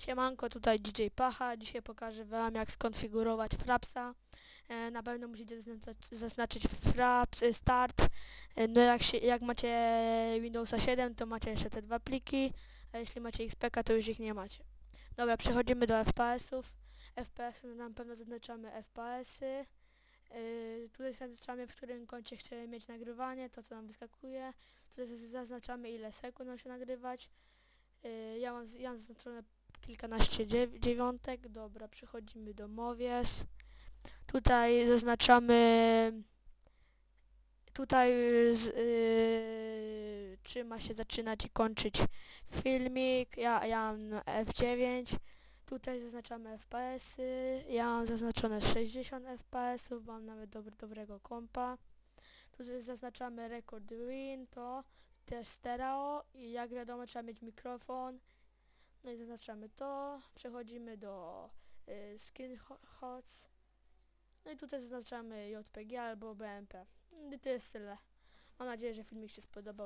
Siemanko, tutaj DJ Pacha. Dzisiaj pokażę wam jak skonfigurować Frapsa. E, na pewno musicie zaznaczyć Fraps e, Start. E, no jak, się, jak macie Windowsa 7 to macie jeszcze te dwa pliki, a jeśli macie XPK to już ich nie macie. Dobra, przechodzimy do FPS-ów. FPS -y, na pewno zaznaczamy FPS-y. Yy, tutaj zaznaczamy w którym kącie chcemy mieć nagrywanie, to co nam wyskakuje. Tutaj zaznaczamy ile sekund ma się nagrywać. Yy, ja, mam, ja mam zaznaczone kilkanaście dziew dziewiątek. Dobra, przechodzimy do Movies. Tutaj zaznaczamy tutaj z, yy, czy ma się zaczynać i kończyć filmik. Ja, ja mam na F9. Tutaj zaznaczamy FPS-y. Ja mam zaznaczone 60 FPS-ów, mam nawet dobry, dobrego kompa. Tutaj zaznaczamy record win, to też stereo i jak wiadomo trzeba mieć mikrofon. No i zaznaczamy to. Przechodzimy do y, skin ho- hots. No i tutaj zaznaczamy JPG albo BMP. I to jest tyle. Mam nadzieję, że filmik się spodobał.